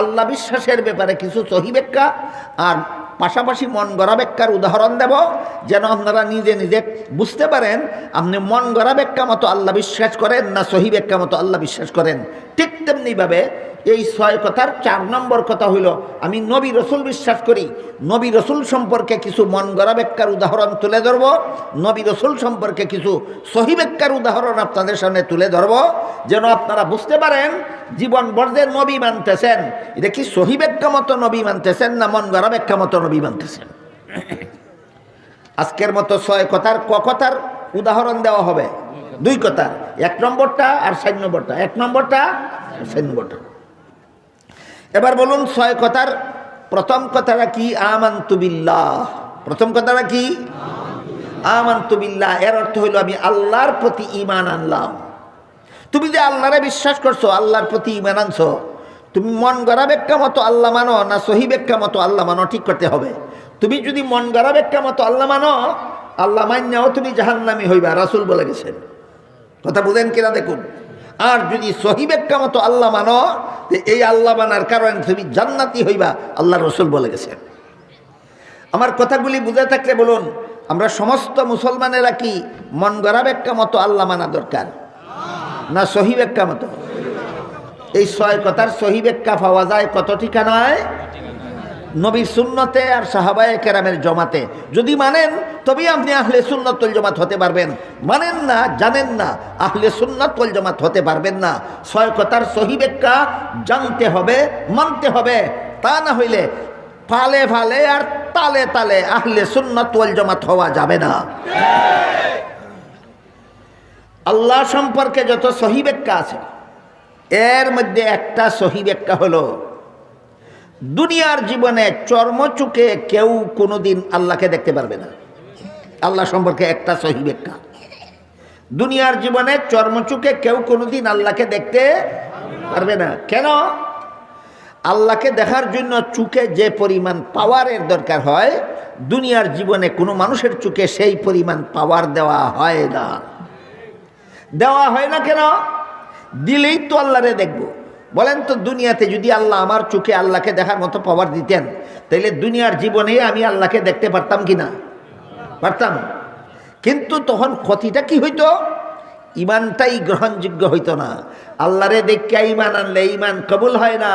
আল্লাহ বিশ্বাসের ব্যাপারে কিছু সহি ব্যাখ্যা, আর পাশাপাশি মন গড়া ব্যাখ্যার উদাহরণ দেব, যেন আপনারা নিজে নিজে বুঝতে পারেন আপনি মন গড়া ব্যাখ্যা মতো আল্লাহ বিশ্বাস করেন না সহি ব্যাখ্যা মতো আল্লাহ বিশ্বাস করেন। ঠিক তেমনিভাবে এই ছয় কথার চার নম্বর কথা হইল, আমি নবী রসুল বিশ্বাস করি, নবী রসুল সম্পর্কে কিছু মন গড়া ব্যাখ্যার উদাহরণ তুলে ধরব, নবী রসুল সম্পর্কে কিছু সহি ব্যাখ্যার উদাহরণ আপনাদের সামনে তুলে ধরব, যেন আপনারা বুঝতে পারেন জীবন বর্জে নবী মানতেছেন। এটা কি সহি ব্যাখ্যা মতো নবী মানতেছেন না মন গড়া ব্যাখ্যা মতো নবী মানতেছেন? আজকের মতো ছয় কথার ক কথার উদাহরণ দেওয়া হবে। দুই কথা এক নম্বরটা আর সাত নম্বরটা। এক নম্বরটা সাত নম্বরটা। এবার বলুন ছয় কথার, প্রথম কথাটা কি? আমান্তুবিল্লাহ প্রথম কথাটা কি? আমান্তুবিল্লাহ এর অর্থ হইল আমি আল্লাহর প্রতি ইমান আনলাম। তুমি যে আল্লাহরে বিশ্বাস করছ, আল্লাহর প্রতি ইমান আনছো, তুমি মন গড়া ব্যাখ্যা মতো আল্লাহ মানো না সহি ব্যাখ্যা মতো আল্লাহ মানো, ঠিক করতে হবে। তুমি যদি মন গড়া ব্যাখ্যা মতো আল্লাহ মানো, আল্লাহ মান্যাও তুমি জাহান্নামি হইবা, রাসুল বলে গেছেন। কথা বুঝেন কিনা দেখুন। আর যদি সহি ব্যাখ্যা মতো আল্লাহ মানো এই আল্লাহ মানার কারণে তুমি জান্নাতি হইবা আল্লাহ রসুল বলে গেছে। আমার কথাগুলি বুঝে থাকলে বলুন, আমরা সমস্ত মুসলমানেরা কি মন গড়া ব্যাখ্যা মতো আল্লাহ মানা দরকার? না সহিব ব্যাখ্যা মতো? এই ছয় কথার সহি ব্যাখ্যা পাওয়া যায় কত ঠিকানায়? নবীর সুন্নতে আর সাহাবায়ে কেরামের জমাতে। যদি মানেন, তবেই আপনি আহলে সুন্নতল জমাত হতে পারবেন। মানেন না, জানেন না, আহলে সুন্নতল জমাত হতে পারবেন না। ছয় কথার সহি জানতে হবে, মানতে হবে। তা না হইলে ফালে ফালে আর তালে তালে আহলে সুন্নতল জমাত হওয়া যাবে না। আল্লাহ সম্পর্কে যত সহি ব্যাখ্যা আছে, এর মধ্যে একটা সহি ব্যাখ্যা হলো দুনিয়ার জীবনে চর্মচুকে কেউ কোনোদিন আল্লাহকে দেখতে পারবে না। আল্লাহ সম্পর্কে একটা সহি দুনিয়ার জীবনে চর্মচুকে কেউ কোনোদিন আল্লাহকে দেখতে পারবে না। কেন? আল্লাহকে দেখার জন্য চুকে যে পরিমাণ পাওয়ারের দরকার হয়, দুনিয়ার জীবনে কোনো মানুষের চুকে সেই পরিমাণ পাওয়ার দেওয়া হয় না। দেওয়া হয় না কেন? দিলেই তো আল্লাহরে দেখব। বলেন তো দুনিয়াতে যদি আল্লাহ আমার চোখে আল্লাহকে দেখার মতো পাওয়ার দিতেন, তাইলে দুনিয়ার জীবনে আমি আল্লাহকে দেখতে পারতাম কি না পারতাম। কিন্তু তখন ক্ষতিটা কি হইতো? ইমানটাই গ্রহণযোগ্য হইতো না। আল্লাহরে দেখা ইমান আনলে ইমান কবুল হয় না।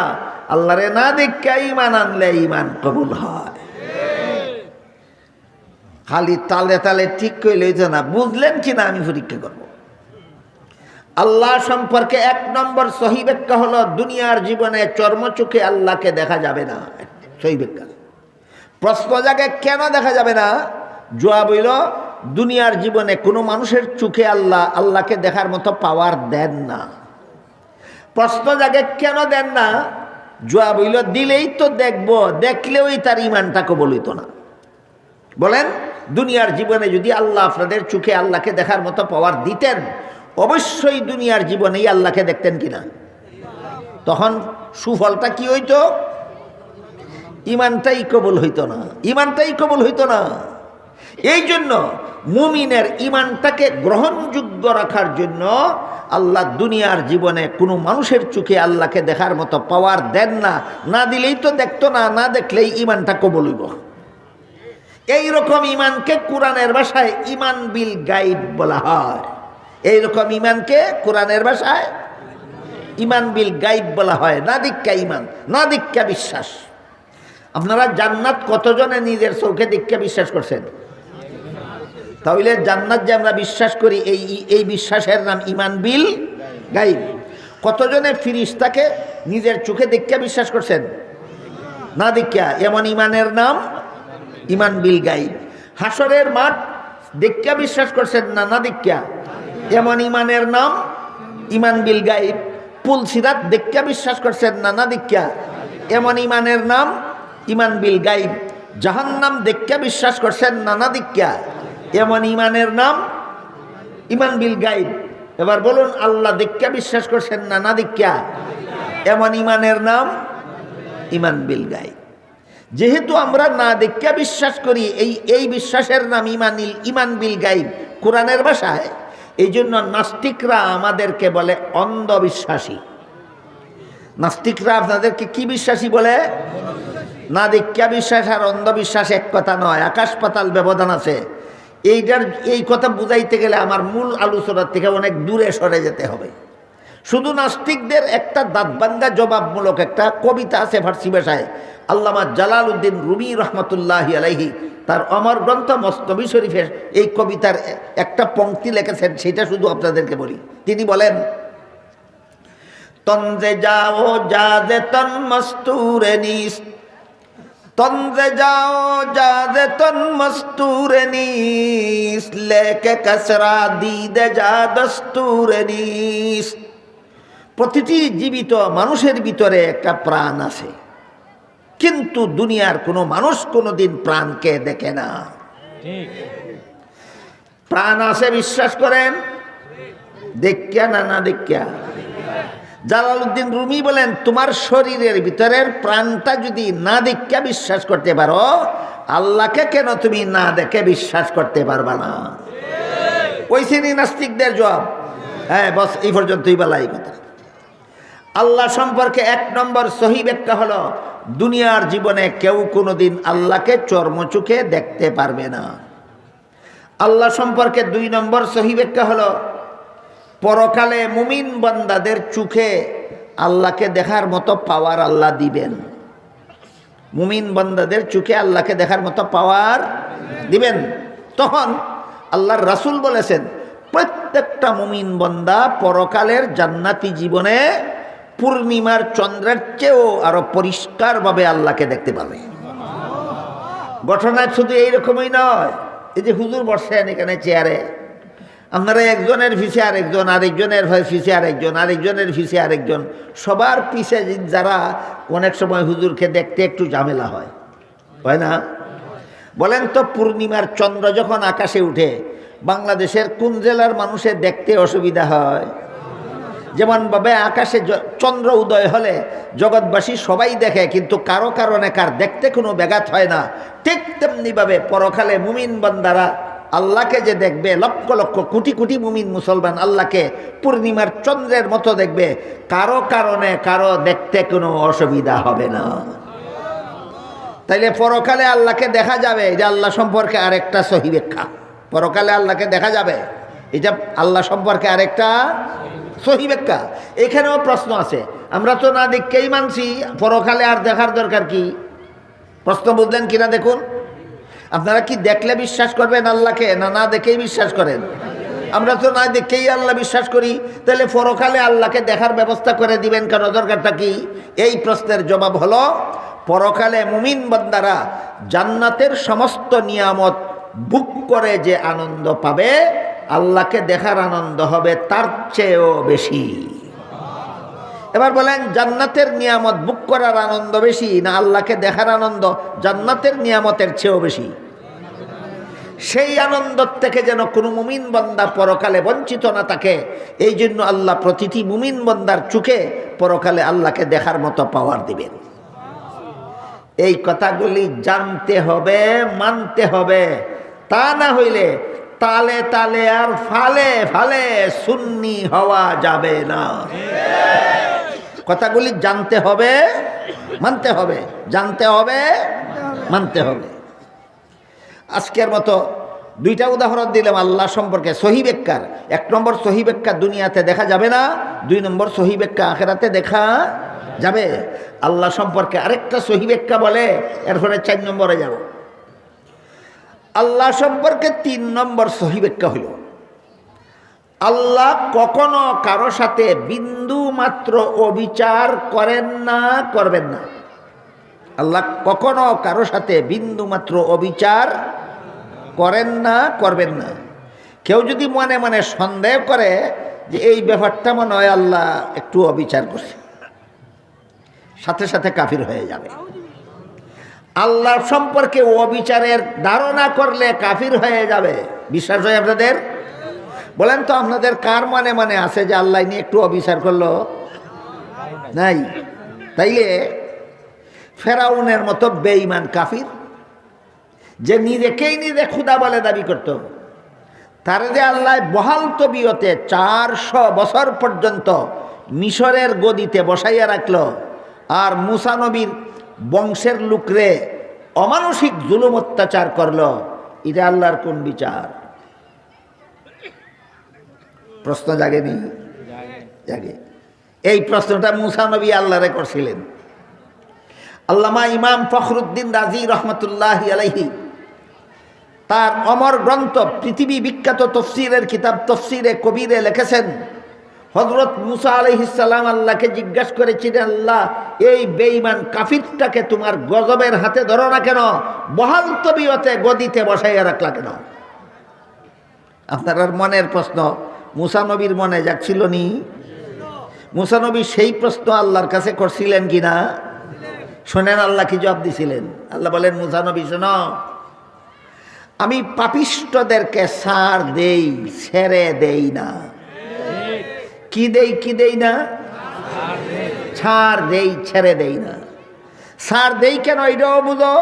আল্লাহরে না দেখা ইমান আনলে ইমান কবুল হয়। খালি তালে তালে ঠিক করে লইতো না। বুঝলেন কি না আমি পরীক্ষা করব? আল্লাহ সম্পর্কে এক নম্বর সহি ব্যাখ্যা হলো, দুনিয়ার জীবনে চর্মচোখে আল্লাহকে দেখা যাবে না। সহি ব্যাখ্যা। প্রশ্ন জাগে, কেন দেখা যাবে না? জবাব হইল, দুনিয়ার জীবনে কোনো মানুষের চোখে আল্লাহ, আল্লাহকে দেখার মতো পাওয়ার দেন না। প্রশ্ন জাগে, কেন দেন না? জবাব হইল, দিলেই তো দেখব, দেখলেওই তার ইমানটা কবল হইতো না। বলেন, দুনিয়ার জীবনে যদি আল্লাহ আপনাদের চোখে আল্লাহকে দেখার মতো পাওয়ার দিতেন অবশ্যই দুনিয়ার জীবনেই আল্লাহকে দেখতেন কিনা। তখন সুফলটা কি হইতো? ইমানটাই কবুল হইতো না। ইমানটাই কবুল হইতো না। এই জন্য মুমিনের ইমানটাকে গ্রহণযোগ্য রাখার জন্য আল্লাহ দুনিয়ার জীবনে কোনো মানুষের চোখে আল্লাহকে দেখার মতো পাওয়ার দেন না। না দিলেই তো দেখতো না না দেখলেই ইমানটা কবল হইব। এইরকম ইমানকে কোরআনের ভাষায় ইমান বিল গাইব বলা হয়। এইরকম ইমানকে কোরআনের ভাষায় ইমান বিল গাইব বলা হয় না দীক্ষা ইমান না দীক্ষা বিশ্বাস। আপনারা জান্নাত কতজনে নিজের চোখে দীক্ষা বিশ্বাস করছেন? তাহলে জান্নাত যে আমরা বিশ্বাস করি, এই এই বিশ্বাসের নাম ইমান বিল গাইব। কতজনে ফিরিস্তাকে নিজের চোখে দীক্ষা বিশ্বাস করছেন? না দীক্ষা এমন ইমানের নাম ইমান বিল গাইব। হাসরের মাঠ দীক্ষা বিশ্বাস করছেন না না দীক্ষা এমন ইমানের নাম, ইমান বিল গাইব পুল সিরাত দীক্ষা বিশ্বাস করছেন না না দীক্ষা এমন ইমানের নাম, ইমান বিল গাইব জাহান্নাম দেখিয়া বিশ্বাস করছেন নানা দীক্ষা এমন ইমানের নাম, ইমান বিল গাইব এবার বলুন, আল্লাহ দেখিয়া বিশ্বাস করছেন নানা দীক্ষা এমন ইমানের নাম, ইমান বিল গাইব যেহেতু আমরা না দেখিয়া বিশ্বাস করি, এই এই বিশ্বাসের নাম ইমানিল, ইমান বিল গাইব কোরআনের ভাষায় এই জন্য নাস্তিকরা আমাদেরকে বলে অন্ধবিশ্বাসী। নাস্তিকরা আপনাদেরকে কি বিশ্বাসী বলে? না দীক্ষা বিশ্বাস আর অন্ধবিশ্বাস এক কথা নয়, আকাশ পাতাল ব্যবধান আছে। এইটার, এই কথা বুঝাইতে গেলে আমার মূল আলোচনার থেকে অনেক দূরে সরে যেতে হবে। শুধু নাস্তিকদের একটা দাঁতবাঙ্গা জবাবমূলক একটা কবিতা আছে ফার্সি ভাষায় আল্লামা জালাল উদ্দিন রুমি রহমতুল্লাহ আলাইহি, তার অমর গ্রন্থ মস্তবি শরীফের এই কবিতার একটা পংক্তি লিখেছেন, সেটা শুধু আপনাদেরকে বলি। তিনি বলেন তঞ্জে যাও যা দে তন মস্তুরে নিস তঞ্জে যাও যা দে তন মস্তুরে নিস, লেকে কসরা দিদে যা দস্তুরে নিস। প্রতিটি জীবিত মানুষের ভিতরে একটা প্রাণ আছে। কিন্তু দুনিয়ার কোনো মানুষ কোনোদিন প্রাণকে দেখে না। প্রাণ আছে বিশ্বাস করেন? দেখিয়া না না দেখিয়া। জালালউদ্দিন রুমি বলেন তোমার শরীরের ভিতরের প্রাণটা যদি না দেখিয়া বিশ্বাস করতে পারো আল্লাহকে কেন তুমি না দেখে বিশ্বাস করতে পারবা না? ওই শ্রেণি নাস্তিকদের জবাব হ্যাঁ বস এই পর্যন্তই বলা এই কথা। আল্লাহ সম্পর্কে এক নম্বর সহি ব্যাখ্যা হলো দুনিয়ার জীবনে কেউ কোনোদিন আল্লাহকে চর্মচুখে দেখতে পারবে না। আল্লাহ সম্পর্কে দুই নম্বর সহি ব্যাখ্যা হলো, পরকালে মুমিন বান্দাদের চোখে আল্লাহকে দেখার মতো পাওয়ার আল্লাহ দিবেন। মুমিন বান্দাদের চোখে আল্লাহকে দেখার মতো পাওয়ার দিবেন। তখন আল্লাহর রাসূল বলেছেন, প্রত্যেকটা মুমিন বন্দা পরকালের জান্নাতি জীবনে পূর্ণিমার চন্দ্রের চেয়েও আরও পরিষ্কারভাবে আল্লাহকে দেখতে পাবে। ঘটনা শুধু এইরকমই নয়, এই যে হুজুর বসেন এখানে চেয়ারে আপনারা একজনের ফিসে আরেকজন, আরেকজনের ফিসে আরেকজন, আরেকজনের ফিসে আরেকজন, সবার পিছে যারা অনেক সময় হুজুরকে দেখতে একটু ঝামেলা হয় হয় না? বলেন তো পূর্ণিমার চন্দ্র যখন আকাশে উঠে, বাংলাদেশের কোন জেলার মানুষের দেখতে অসুবিধা হয়? যেমনভাবে আকাশে চন্দ্র উদয় হলে জগৎবাসী সবাই দেখে, কিন্তু কারও কারণে কার দেখতে কোনো ব্যাঘাত হয় না। ঠিক তেমনিভাবে পরকালে মুমিন বান্দারা আল্লাহকে যে দেখবে, লক্ষ লক্ষ কোটি কোটি মুমিন মুসলমান আল্লাহকে পূর্ণিমার চন্দ্রের মতো দেখবে, কারও কারণে কারও দেখতে কোনো অসুবিধা হবে না। তাইলে পরকালে আল্লাহকে দেখা যাবে যে আল্লাহ সম্পর্কে আরেকটা সহি ব্যাখ্যা পরকালে আল্লাহকে দেখা যাবে। এটা আল্লাহ সম্পর্কে আরেকটা সহি ব্যাখ্যা। এখানেও প্রশ্ন আছে। আমরা তো না দেখকেই মানছি, পরকালে আর দেখার দরকার কি? প্রশ্ন বুঝলেন কিনা দেখুন। আপনারা কি দেখলে বিশ্বাস করবেন আল্লাহকে, না না দেখেই বিশ্বাস করেন? আমরা তো না দেখেই আল্লাহ বিশ্বাস করি। তাহলে পরকালে আল্লাহকে দেখার ব্যবস্থা করে দিবেন কেন? দরকারটা কি? এই প্রশ্নের জবাব হলো, পরকালে মুমিন বন্দারা জান্নাতের সমস্ত নিয়ামত বুক করে যে আনন্দ পাবে আল্লাহকে দেখার আনন্দ হবে তার চেয়েও বেশি। এবার বলেন, জান্নাতের নিয়ামত বুক করার আনন্দ বেশি না আল্লাহকে দেখার আনন্দ জান্নাতের নিয়ামতের চেয়েও বেশি? সেই আনন্দ থেকে যেন কোনো মুমিন বন্দা পরকালে বঞ্চিত না থাকে, এই জন্য আল্লাহ প্রতিটি মুমিন বন্দার চোখে পরকালে আল্লাহকে দেখার মতো পাওয়ার দিবেন। এই কথাগুলি জানতে হবে, মানতে হবে। তা না হইলে তালে তালে আর ফালে ফালে সুন্নি হওয়া যাবে না। কথাগুলি জানতে হবে, মানতে হবে, জানতে হবে, মানতে হবে। আজকের মতো দুইটা উদাহরণ দিলাম আল্লাহ সম্পর্কে। সহিবেক্কার এক নম্বর সহিবেক্কা দুনিয়াতে দেখা যাবে না, দুই নম্বর সহিবেক্কা আখেরাতে দেখা যাবে। আল্লাহ সম্পর্কে আরেকটা সহিবেক্কা বলে, এরপরে চার নম্বরে যাব। আল্লাহ সম্পর্কে তিন নম্বর সহিবেক্কা হইল। আল্লাহ কখনো কারও সাথে বিন্দু মাত্র অবিচার করেন না, করবেন না। আল্লাহ কখনো কারও সাথে বিন্দু মাত্র অবিচার করেন না, করবেন না। কেউ যদি মনে মনে সন্দেহ করে যে এই ব্যাপারটা মনে হয় আল্লাহ একটু অবিচার করছে, সাথে সাথে কাফির হয়ে যাবে। আল্লাহ সম্পর্কে অবিচারের ধারণা করলে কাফির হয়ে যাবে। বিশ্বাস হয় আপনাদের? বলেন তো আপনাদের কার মানে মানে আছে যে আল্লাহ নিয়ে একটু অবিচার করল? নাই। তাইলে ফেরাউনের মতো বেঈমান কাফির, যে নিজেকেই নিজে ক্ষুদা বলে দাবি করত, তার যে আল্লাহ বহাল তবিয়তে চারশো বছর পর্যন্ত মিশরের গদিতে বসাইয়া রাখল, আর মুসা নবীর বংশের লোকরে অমানসিক জুলুম অত্যাচার করল, এটা আল্লাহর কোন বিচার? প্রশ্ন জাগেনি? জাগে। এই প্রশ্নটা মুসা নবী আল্লাহরে করছিলেন। আল্লামা ইমাম ফখরুদ্দিন রাজি রহমতুল্লাহ আলাইহি তার অমর গ্রন্থ পৃথিবী বিখ্যাত তফসিরের কিতাব তফসিরে কবিরে লিখেছেন হজরত মুসা আলহিসাল্লাম আল্লাহকে জিজ্ঞাসা করেছিলেন, আল্লাহ, এই বেঈমান কাফিরটাকে তোমার গজবের হাতে ধরো না কেন? বহাল তবিয়তে গদিতে বসাইয়া রাখলা কেন? আপনার মনের প্রশ্ন মুসানবীর মনে যাচ্ছিল নি? মুসানবী সেই প্রশ্ন আল্লাহর কাছে করছিলেন কি না? শোনেন, আল্লাহ কি জবাব দিছিলেন? আল্লাহ বলেন মুসানবী শোনো, আমি পাপিষ্টদেরকে সার দেই, ছেড়ে দেই না। কি দেই কি দেই না? ছাড় দেই, ছেড়ে দেই না। ছাড় দেই কেন, এটাও বুঝো?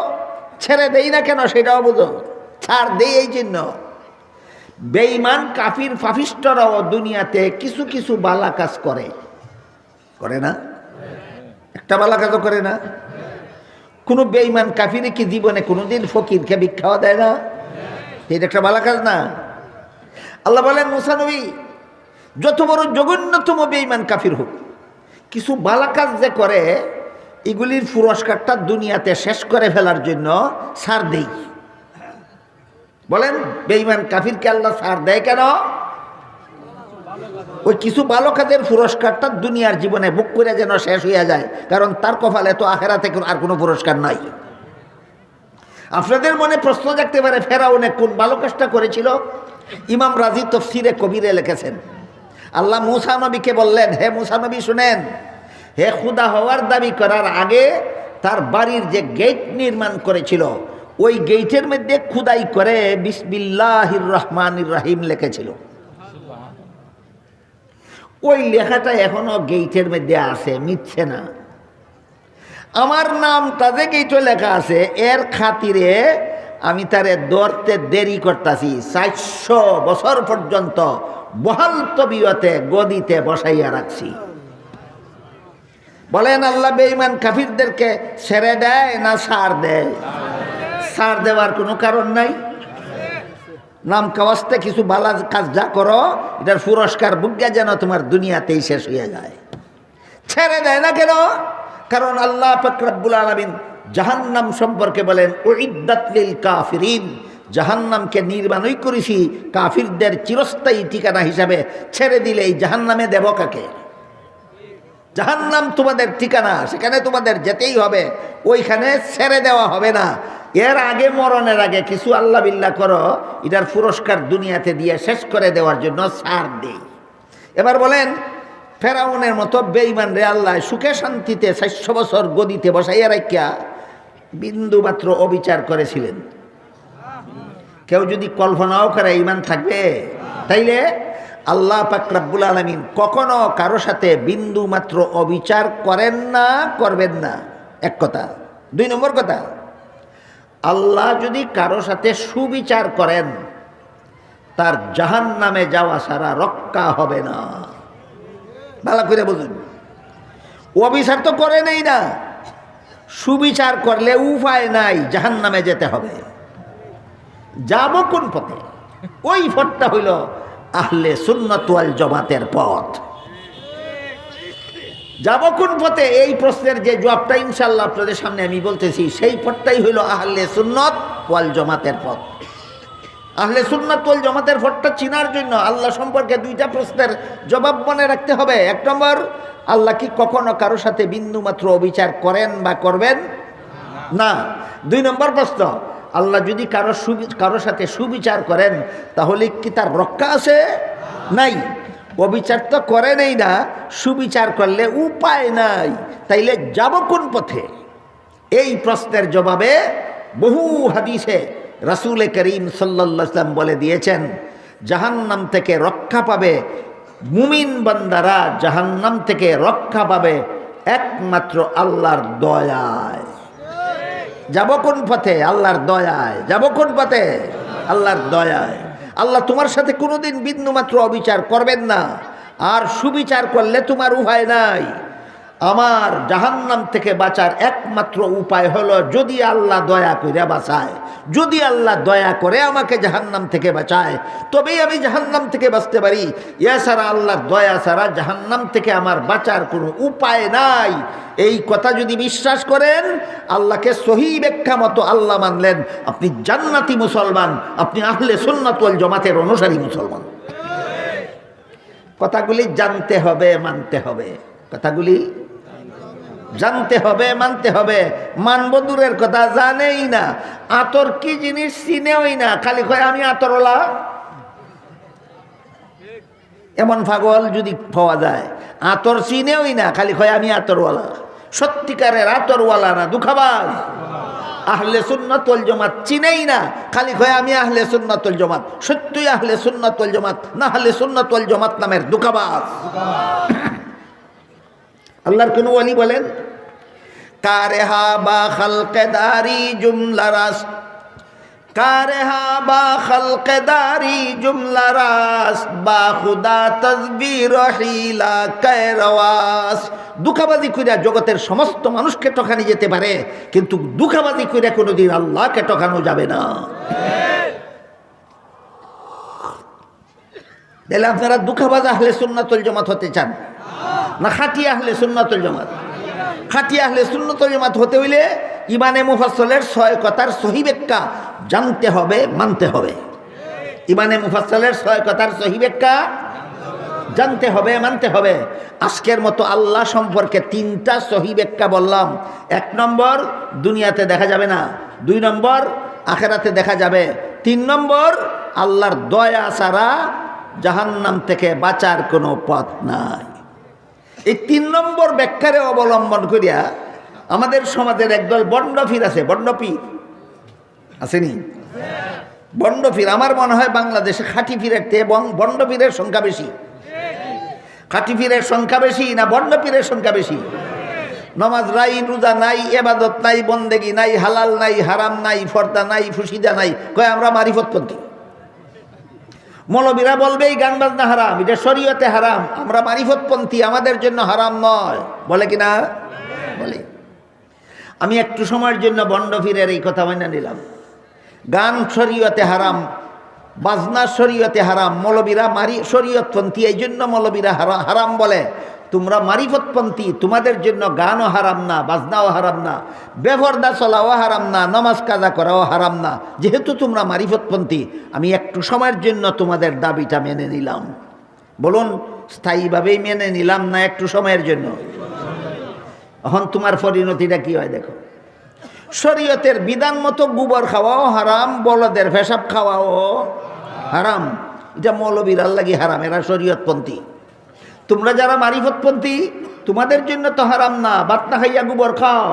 ছেড়ে দেই না কেন, সেটাও বুঝো? ছাড় দেই এই জন্য। বেঈমান, কাফির, ফাফিষ্টরাও দুনিয়াতে কিছু কিছু বালা কাজ করে। করে না? একটা বালা কাজও করে না? কোনো বেঈমান কাফিরে কি জীবনে কোনোদিন ফকিরকে ভিক্ষাও দেয় না? এটা একটা বালা কাজ না। আল্লাহ বলেন মুসানবী যত বড় জঘন্যতম বেঈমান কাফির হোক, কিছু বালা কাজ যে করে, এগুলির পুরস্কারটা দুনিয়াতে শেষ করে ফেলার জন্য সার দেই। বলেন, বেঈমান কাফিরকে আল্লাহ সার দেয় কেন? ওই কিছু ভালো কাজের পুরস্কারটা দুনিয়ার জীবনে বুক করে যেন শেষ হইয়া যায়, কারণ তার কপালে তো আখেরাতে কোনো- আর কোনো পুরস্কার নাই। আপনাদের মনে প্রশ্ন জাগতে পারে, ফেরাউনে কোন ভালো কাজটা করেছিল? ইমাম রাজি তফসিরে কবিরে লিখেছেন। আল্লাহ মুসা নবীকে বললেন, হে মুসা নবী, শুনেন। হে খুদা হওয়ার দাবি করার আগে তার বাড়ির যে গেট নির্মাণ করেছিল, ওই গেটের মধ্যে খুদাই করে বিসমিল্লাহির রহমানির রাহিম লিখেছিল। ওই লেখাটা এখনও গেইটের মধ্যে আছে মিথ্যে না। আমার নামটা যে গেটে লেখা আছে, এর খাতিরে আমি তারে দরতে দেরি করতেছি। চারশো বছর পর্যন্ত বহাল তবিয়তে, গদিতে বসাইয়া রাখছি। বলেন, আল্লাহ বেঈমান কাফিরদেরকে ছেড়ে দেয় না সার দেয়? সার দেওয়ার কোনো কারণ নাই? নাম কাওয়াস্তে কিছু বালা কাজ যা করো, এটার পুরস্কার বুজ্ঞা যেন তোমার দুনিয়াতেই শেষ হয়ে যায়। ছেড়ে দেয় না কেন? কারণ আল্লাহ ফকরাবুল আলমিন জাহান্নাম সম্পর্কে বলেন ওইদাতলিল কাফিরিন। জাহান্নামকে নির্মাণই করেছি, কাফিরদের চিরস্থায়ী ঠিকানা হিসাবে ছেড়ে দিলে এই জাহান্নামে দেব কাকে? জাহান্নাম তোমাদের ঠিকানা, সেখানে তোমাদের যেতেই হবে, ওইখানে ছেড়ে দেওয়া হবে না। এর আগে মরণের আগে কিছু আল্লাহ বিল্লাহ করো, এটার পুরস্কার দুনিয়াতে দিয়ে শেষ করে দেওয়ার জন্য ছাড় দেই। এবার বলেন, ফেরাউনের মতো বেইমান রে আল্লাহ সুখে শান্তিতে চারশো বছর গদিতে বসাইয়া রাখিয়া বিন্দু মাত্র অবিচার করেছিলেন। কেউ যদি কল্পনাও করে ইমান থাকবে, তাইলে আল্লাহ পাকরাবুল আলমিন কখনো কারও সাথে বিন্দু মাত্র অবিচার করেন না, করবেন না। এক কথা। দুই নম্বর কথা, আল্লাহ যদি কারও সাথে সুবিচার করেন, তার জাহান নামে যাওয়া সারা রক্ষা হবে না। ভালো করে বুঝুন। অবিচার তো করে নেই না। সুবিচার করলে উপায় নাই জাহান নামে যেতে হবে। যাব কোন পথে? ওই পথটা হইল আহলে সুন্নতওয়াল জমাতের পথ। যাব কোন পথে? এই প্রশ্নের যে জবাবটা ইনশাল্লাহ আপনাদের সামনে আমি বলতেছি, সেই পথটাই হইল আহলে সুন্নত ওয়াল জমাতের পথ। আহলে সুন্নত ওয়াল জমাতের পথটা চিনার জন্য আল্লাহ সম্পর্কে দুইটা প্রশ্নের জবাব মনে রাখতে হবে। এক নম্বর, আল্লাহ কি কখনো কারোর সাথে বিন্দু মাত্র অবিচার করেন বা করবেন? না। দুই নম্বর প্রশ্ন আল্লাহ যদি কারও সুবি কারোর সাথে সুবিচার করেন, তাহলে কি তার রক্ষা আছে? নাই। অবিচার তো করে নেই না, সুবিচার করলে উপায় নাই। তাইলে যাব কোন পথে? এই প্রশ্নের জবাবে বহু হাদিসে রাসুল করিম সাল্লাম বলে দিয়েছেন, জাহান্নাম থেকে রক্ষা পাবে মুমিন বান্দারা জাহান্নাম থেকে রক্ষা পাবে একমাত্র আল্লাহর দয়ায়। যাব কোন পথে? আল্লাহর দয়ায়। যাব কোন পথে? আল্লাহর দয়ায়। আল্লাহ তোমার সাথে কোনোদিন বিন্দু মাত্র অবিচার করবেন না। আর সুবিচার করলে তোমার উভয় নাই। আমার জাহান্নাম থেকে বাঁচার একমাত্র উপায় হলো যদি আল্লাহ দয়া করে বাঁচায়। যদি আল্লাহ দয়া করে আমাকে জাহান্নাম থেকে বাঁচায়, তবেই আমি জাহান্নাম থেকে বাঁচতে পারি। ইয়া ছাড়া আল্লাহর দয়া ছাড়া জাহান্নাম থেকে আমার বাঁচার কোনো উপায় নাই। এই কথা যদি বিশ্বাস করেন, আল্লাহকে সহি ব্যাখ্যা মতো আল্লাহ মানলেন। আপনি জান্নাতি মুসলমান, আপনি আহলে সুন্নাতুল জমাতের অনুসারী মুসলমান। কথাগুলি জানতে হবে, মানতে হবে। কথাগুলি জানতে হবে, মানতে হবে। মানব দূরের কথা, জানেই না। আতর কি জিনিস চিনেই না। খালি কয়, আমি আতরওয়ালা এমন পাগল যদি পাওয়া যায়। আতর চিনেওই না। খালি কয়, আমি আতরওয়ালা। সত্যিকারের আতরওয়ালা না, দুঃখাবাজ। আহলে সুন্নাতুল জমাত চিনেই না। খালি কয়, আমি আহলে সুন্নাতুল জমাত। সত্যই আহলে সুন্নাতুল জমাত না, আহলে সুন্নাতুল জমাত নামের দুঃখাবাজ। আল্লাহর কোন ওয়ালি বলেন? কারে কারেহা বা খালকেদারি জুমলা রাস। কারেহা বা খালকেদারি জুমলা রাস। বা খুদা তসবির হিলা কায়রওয়াস দুঃখাবাজি কইরা জগতের সমস্ত মানুষকে টকানি যেতে পারে, কিন্তু দুঃখাবাজি কইরা কোনোদিন আল্লাহকে টকানো যাবে না। তাহলে আপনারা দুঃখাবাজ আহলে সুন্নাতুল জমাত হতে চান। না খাটি আহলে সুন্নাতুল জমাত। খাটি আহলে সুন্নাতুল জমাত হতে হইলে ইমানে মুফাসলের ছয় কথার সহি ব্যাখ্যা জানতে হবে, মানতে হবে। ইমানে মুফাসলের ছয় কথার সহি ব্যাখ্যা জানতে হবে, মানতে হবে। আজকের মতো আল্লাহ সম্পর্কে তিনটা সহি ব্যাখ্যা বললাম। এক নম্বর, দুনিয়াতে দেখা যাবে না। দুই নম্বর, আখেরাতে দেখা যাবে। তিন নম্বর, আল্লাহর দয়া ছাড়া জাহান্নাম থেকে বাঁচার কোনো পথ নাই। এই তিন নম্বর ব্যাখ্যারে অবলম্বন করিয়া আমাদের সমাজের একদল বন্ডফির আছে বন্ডপীর আসেনি? বন্ডফির আমার মনে হয় বাংলাদেশে খাঁটি ফিরের চেয়ে বন্ডপীরের সংখ্যা বেশি। খাঁটি ফিরের সংখ্যা বেশি না বন্ডপীরের সংখ্যা বেশি? নমাজ নাই, রোজা নাই, এবাদত নাই, বন্দেগি নাই, হালাল নাই, হারাম নাই, ফর্দা নাই, ফুসিদা নাই, কয় আমরা মারিফতপন্থী? মৌলবীরা বলবে, এই গান বাজনা হারাম, এটা শরীয়তে হারাম, আমরা মারিফতপন্থী, আমাদের জন্য হারাম নয়। বলে কি না বলে। আমি একটু সময়ের জন্য বন্ড ফিরের এই কথা মানে নিলাম। গান শরীয়তে হারাম, বাজনা শরীয়তে হারাম, মৌলবীরা মারি, শরীয়তপন্থী, এই জন্য মৌলবীরা হারাম বলে। তোমরা মারিফতপন্থী, তোমাদের জন্য গানও হারাম না, বাজনাও হারাম না বেফরদা চলাও হারাম না, নমাজ কাজা করাও হারাম না। যেহেতু তোমরা মারিফতপন্থী, আমি একটু সময়ের জন্য তোমাদের দাবিটা মেনে নিলাম। বলুন, স্থায়ীভাবেই মেনে নিলাম না একটু সময়ের জন্য? এখন তোমার পরিণতিটা কি হয় দেখো। শরীয়তের বিধান মতো গোবর খাওয়াও হারাম, বলদের পেশাব খাওয়াও হারাম। এটা মৌলবীর আল্লাগি হারাম, এরা শরীয়তপন্থী। তোমরা যারা মারিফতপন্থী, তোমাদের জন্য তো হারাম না বাত্তা খাইয়া গোবর খাও।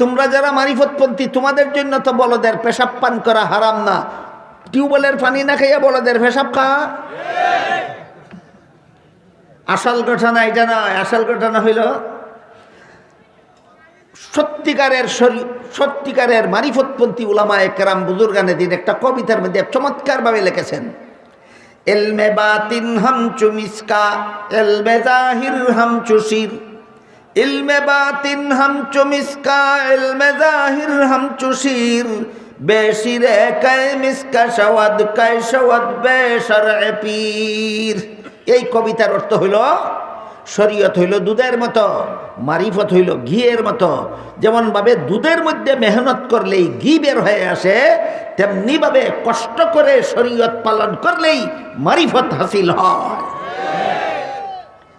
তোমরা যারা মারিফতপন্থী, তোমাদের জন্য তো বলদের পেশাব পান করা হারাম না। টিউবওয়েলের পানি না খাইয়া বলদের পেশাব খা। আসল ঘটনা এটা নয় আসল ঘটনা হইল, সত্যিকারের সত্যিকারের মারিফতপন্থী উলামা একরাম বুজুর্গানে দিন একটা কবিতার মধ্যে চমৎকারভাবে লিখেছেন। এলমে বাতিন হাম চুমিসকা এলমে জাহির হাম চুশির ইলমে বাতিন হাম চুমিসকা এলমে জাহির হাম চুশির বেশিরে কায় মিসকা, সওয়াদ কায় সওয়াদ বেশর পীর। এই কবিতার অর্থ হইল, শরীয়ত হইল দুধের মতো। মারিফত হইল ঘিয়ের মতো। যেমনভাবে দুধের মধ্যে মেহনত করলেই ঘি বের হয়ে আসে তেমনিভাবে কষ্ট করে শরীয়ত পালন করলেই মারিফত হাসিল হয়।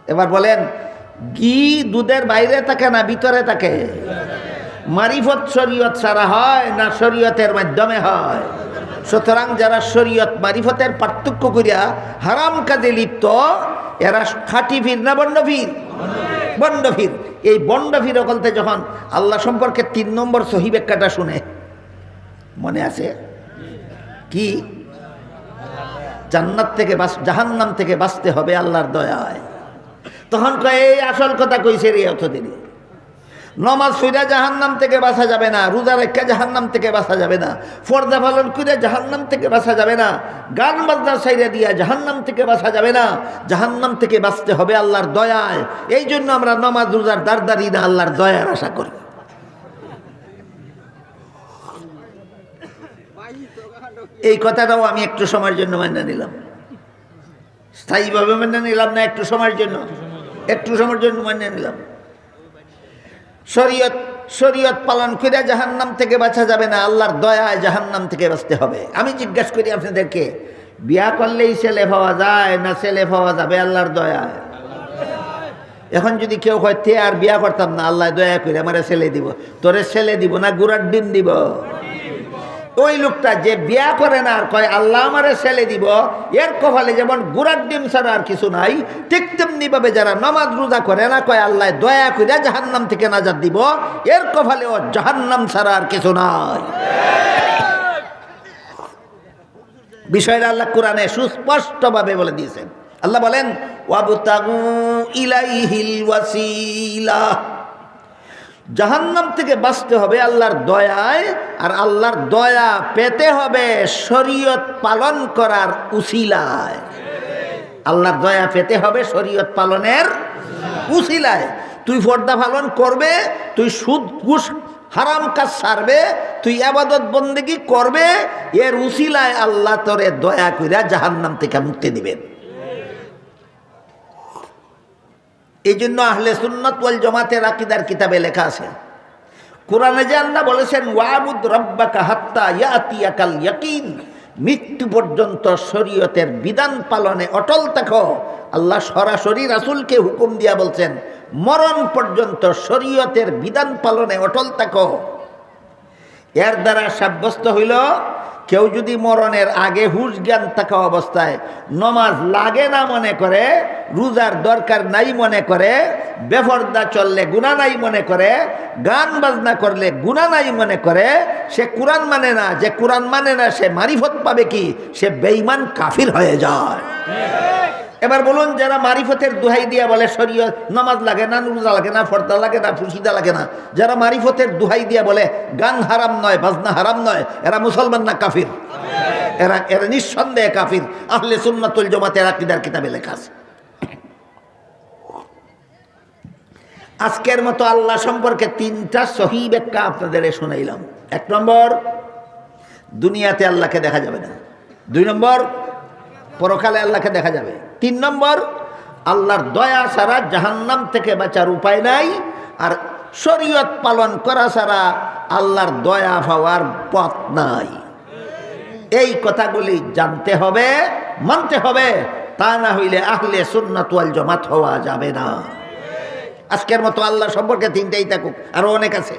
এবার বলেন, ঘি দুধের বাইরে থাকে না ভিতরে থাকে? মারিফত শরীয়ত ছাড়া হয় না শরীয়তের মাধ্যমে হয়? সুতরাং যারা শরীয়ত মারিফতের পার্থক্য করিয়া হারাম কাজে লিপ্ত, এরা খাঁটি ফির না বন্ডফির বন্ডফির এই বন্ডভীর অকলতে যখন আল্লাহ সম্পর্কে তিন নম্বর সহি ব্যাখ্যাটা শুনে, মনে আছে? কি? জান্নাত থেকে বাস জাহান্নাম থেকে বাঁচতে হবে আল্লাহর দয়ায়। তখন কয়, এই আসল কথা কইছে রে অতদিনে নমাজ সুইরা জাহান্নাম থেকে বাঁচা যাবে না, রোজা রেখা জাহান্নাম থেকে বাঁচা যাবে না, পর্দা পালন করে জাহান্নাম থেকে বাঁচা যাবে না, গান বাজনা সাইরা দিয়া জাহান্নাম থেকে বাঁচা যাবে না, জাহান্নাম থেকে বাঁচতে হবে আল্লাহর দয়ায়। এই জন্য আমরা নমাজ, রোজার দারদারি না আল্লাহর দয়ার আশা করি। এই কথাটাও আমি একটু সময়ের জন্য মেনে নিলাম। স্থায়ীভাবে মেনে নিলাম না একটু সময়ের জন্য? একটু সময়ের জন্য মেনে নিলাম। শরীয়ত শরীয়ত পালন করে জাহান্নাম থেকে বাঁচা যাবে না, আল্লাহর দয়ায় জাহান্নাম থেকে বাঁচতে হবে। আমি জিজ্ঞাসা করি আপনাদেরকে, বিয়া করলেই ছেলে পাওয়া যায় না ছেলে পাওয়া যাবে আল্লাহর দয়ায়? এখন যদি কেউ হয় তে আর বিয়া করতাম না, আল্লাহ দয়া করে আমার ছেলে দিব। তোরে ছেলে দিব না গুড়ার ডিম দিব। ওই লোকটা যে বিয়া করে না আর কয়, আল্লাহ আমারে ছেলে দিব। এর কপালে যেমন গুড়ার ডিম ছাড়া আর কিছু নাই, ঠিক তেমনি ভাবে যারা নামাজ রোজা করে না কয়, আল্লাহ দয়া করে জাহান্নাম থেকে নাজাদ দিব। এর কপালে ও জাহান্নাম ছাড়া আর কিছু নাই। বিষয়টা আল্লাহ কোরআনে সুস্পষ্টভাবে বলে দিয়েছেন। আল্লাহ বলেন, ওয়াবতাগু ইলাইহিল ওয়াসিলা। জাহান্নাম থেকে বাঁচতে হবে আল্লাহর দয়ায়, আর আল্লাহর দয়া পেতে হবে শরীয়ত পালন করার উসিলায়। আল্লাহর দয়া পেতে হবে শরীয়ত পালনের উসিলায়। তুই পর্দা পালন করবে, তুই সুদ, ঘুষ, হারাম কাজ সারবে, তুই আবাদত বন্দেগি করবে, এর উসিলায় আল্লাহ তোরে দয়া কইরা জাহান্নাম থেকে মুক্তি দিবেন। এই জন্য আহলে সুন্নত ওয়াল জমাতের আকিদার কিতাবে লেখা আছে, কোরআনে যে আল্লাহ বলেছেন, ওয়াবুদ রব্বাকা হাত্তা ইয়াতিয়াকাল ইয়াকিন মৃত্যু পর্যন্ত শরীয়তের বিধান পালনে অটল থাকো। আল্লাহ সরাসরি রাসুলকে হুকুম দিয়া বলছেন, মরণ পর্যন্ত শরীয়তের বিধান পালনে অটল থাকো। এর দ্বারা সাব্যস্ত হইল কেউ যদি মরণের আগে হুশ জ্ঞান থাকা অবস্থায় নমাজ লাগে না মনে করে, রোজার দরকার নাই মনে করে, বেফর্দা চললে গুণা নাই মনে করে, গান বাজনা করলে গুণা নাই মনে করে, সে কোরআন মানে না, যে কোরআন মানে না, সে মারিফত পাবে কি? সে বেইমান কাফির হয়ে যায়। এবার বলুন, যারা মারিফতের দোহাই দিয়া বলে শরীয়ত, নামাজ লাগে না, রোজা লাগে না, ফর্দা লাগে না ফুসিদা লাগে না, যারা মারিফতের দোহাই দিয়া বলে গান হারাম নয়, বাজনা হারাম নয়, এরা মুসলমান না কাফির? এরা এরা নিঃসন্দেহে কাফির। আহলে সুন্নাতুল জমাতের আকিদার কিতাবে লেখা আছে। আজকের মতো আল্লাহ সম্পর্কে তিনটা সহি ব্যাখ্যা আপনাদের শোনাইলাম। এক নম্বর, দুনিয়াতে আল্লাহকে দেখা যাবে না। দুই নম্বর পরকালে আল্লাহকে দেখা যাবে। তিন নম্বর, আল্লাহর দয়া ছাড়া জাহান্নাম থেকে বাঁচার উপায় নাই, আর শরীয়ত পালন করা ছাড়া আল্লাহর দয়া পাওয়ার পথ নাই। এই কথাগুলি জানতে হবে, মানতে হবে, তা না হইলে আহলে সুন্নাতুয়াল জমাত হওয়া যাবে না। আজকের মতো আল্লাহ সম্পর্কে তিনটাই থাকুক, আরও অনেক আছে।